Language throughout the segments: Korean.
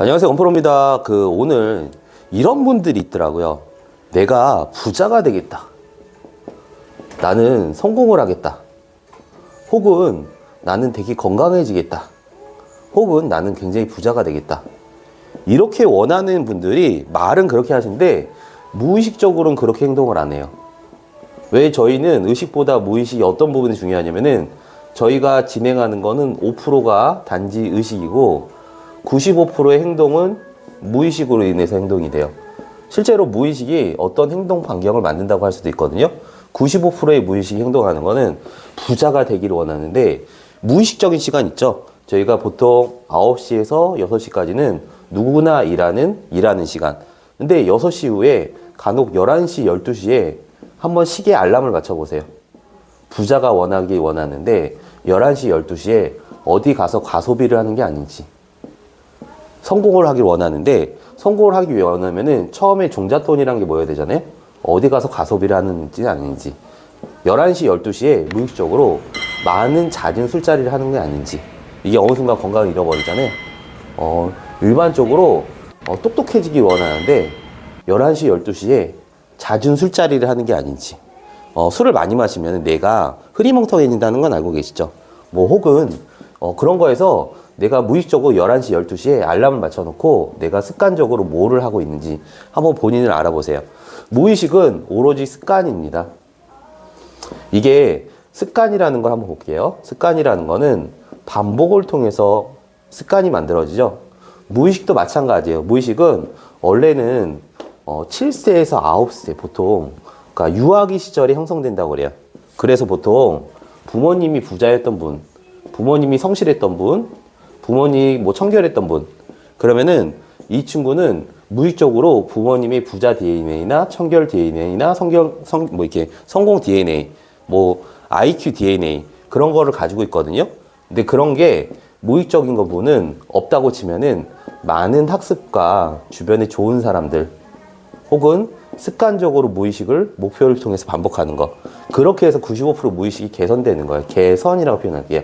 안녕하세요. 원프로입니다. 그 오늘 이런 분들이 있더라고요. 내가 부자가 되겠다. 나는 성공을 하겠다. 혹은 나는 되게 건강해지겠다. 혹은 나는 굉장히 부자가 되겠다. 이렇게 원하는 분들이 말은 그렇게 하시는데 무의식적으로는 그렇게 행동을 안 해요. 왜 저희는 의식보다 무의식이 어떤 부분이 중요하냐면은 저희가 진행하는 거는 5%가 단지 의식이고 95%의 행동은 무의식으로 인해서 행동이 돼요. 실제로 무의식이 어떤 행동 반경을 만든다고 할 수도 있거든요. 95%의 무의식이 행동하는 거는 부자가 되기를 원하는데 무의식적인 시간 있죠. 저희가 보통 9시에서 6시까지는 누구나 일하는 일하는 시간. 근데 6시 이후에 간혹 11시, 12시에 한번 시계 알람을 맞춰 보세요. 부자가 원하기 원하는데 11시, 12시에 어디 가서 과소비를 하는 게 아닌지. 성공을 하길 원하는데 성공을 하기 위해 원하면은 처음에 종잣돈이라는 게 뭐여야 되잖아요. 어디 가서 가소비를 하는지 아닌지. 11시, 12시에 무의식적으로 많은 잦은 술자리를 하는 게 아닌지. 이게 어느 순간 건강을 잃어버리잖아요. 어, 일반적으로 어, 똑똑해지길 원하는데 11시, 12시에 잦은 술자리를 하는 게 아닌지. 어, 술을 많이 마시면 내가 흐리멍텅해진다는 건 알고 계시죠? 뭐 혹은 어, 그런 거에서 내가 무의식적으로 11시, 12시에 알람을 맞춰놓고 내가 습관적으로 뭐를 하고 있는지 한번 본인을 알아보세요. 무의식은 오로지 습관입니다. 이게 습관이라는 걸 한번 볼게요. 습관이라는 거는 반복을 통해서 습관이 만들어지죠. 무의식도 마찬가지예요. 무의식은 원래는 어, 7세에서 9세 보통 그러니까 유아기 시절에 형성된다고 그래요. 그래서 보통 부모님이 부자였던 분, 부모님이 성실했던 분, 부모님이 뭐 청결했던 분, 그러면은 이 친구는 무의식적으로 부모님의 부자 DNA나 청결 DNA나 성경 성뭐 이렇게 성공 DNA, 뭐 IQ DNA 그런 거를 가지고 있거든요. 근데 그런 게 무의식적인 부분은 없다고 치면은 많은 학습과 주변에 좋은 사람들 혹은 습관적으로 무의식을 목표를 통해서 반복하는 거. 그렇게 해서 95% 무의식이 개선되는 거예요. 개선이라고 표현할게요.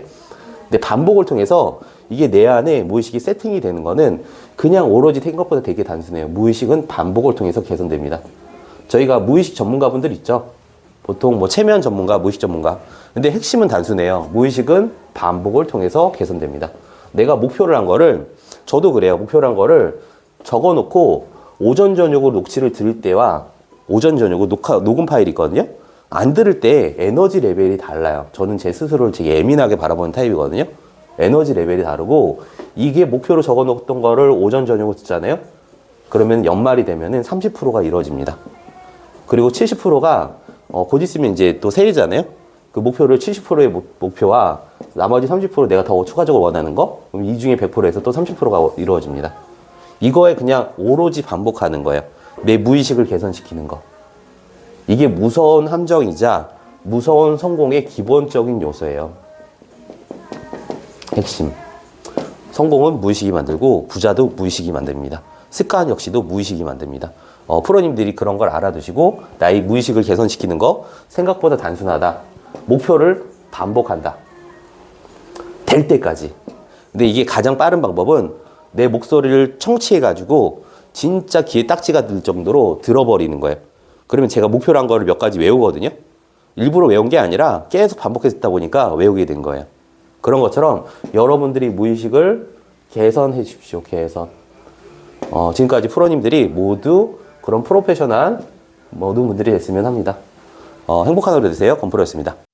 근데 반복을 통해서 이게 내 안에 무의식이 세팅이 되는 거는 그냥 오로지 생각보다 되게 단순해요. 무의식은 반복을 통해서 개선됩니다. 저희가 무의식 전문가분들 있죠? 보통 뭐 체면 전문가, 무의식 전문가. 근데 핵심은 단순해요. 무의식은 반복을 통해서 개선됩니다. 내가 목표를 한 거를, 저도 그래요. 목표를 한 거를 적어 놓고 오전, 저녁으로 녹취를 들을 때와 오전, 저녁으로 녹화, 녹음 파일이 있거든요. 안 들을 때 에너지 레벨이 달라요. 저는 제 스스로를 되게 예민하게 바라보는 타입이거든요. 에너지 레벨이 다르고 이게 목표로 적어 놓던 거를 오전, 저녁으로 듣잖아요. 그러면 연말이 되면은 30%가 이루어집니다. 그리고 70%가 어, 곧 있으면 이제 또 새해잖아요. 그 목표를 70%의 목표와 나머지 30% 내가 더 추가적으로 원하는 거, 그럼 이 중에 100%에서 또 30%가 이루어집니다. 이거에 그냥 오로지 반복하는 거예요. 내 무의식을 개선시키는 거. 이게 무서운 함정이자 무서운 성공의 기본적인 요소예요. 핵심. 성공은 무의식이 만들고 부자도 무의식이 만듭니다. 습관 역시도 무의식이 만듭니다. 어, 프로님들이 그런 걸 알아두시고 나의 무의식을 개선시키는 거 생각보다 단순하다. 목표를 반복한다. 될 때까지. 근데 이게 가장 빠른 방법은 내 목소리를 청취해가지고 진짜 귀에 딱지가 들 정도로 들어버리는 거예요. 그러면 제가 목표로 한 거를 몇 가지 외우거든요. 일부러 외운 게 아니라 계속 반복해서 듣다 보니까 외우게 된 거예요. 그런 것처럼 여러분들이 무의식을 개선해 주십시오. 개선. 어, 지금까지 프로님들이 모두 그런 프로페셔널 모든 분들이 됐으면 합니다. 어, 행복한 하루 되세요. 건프로였습니다.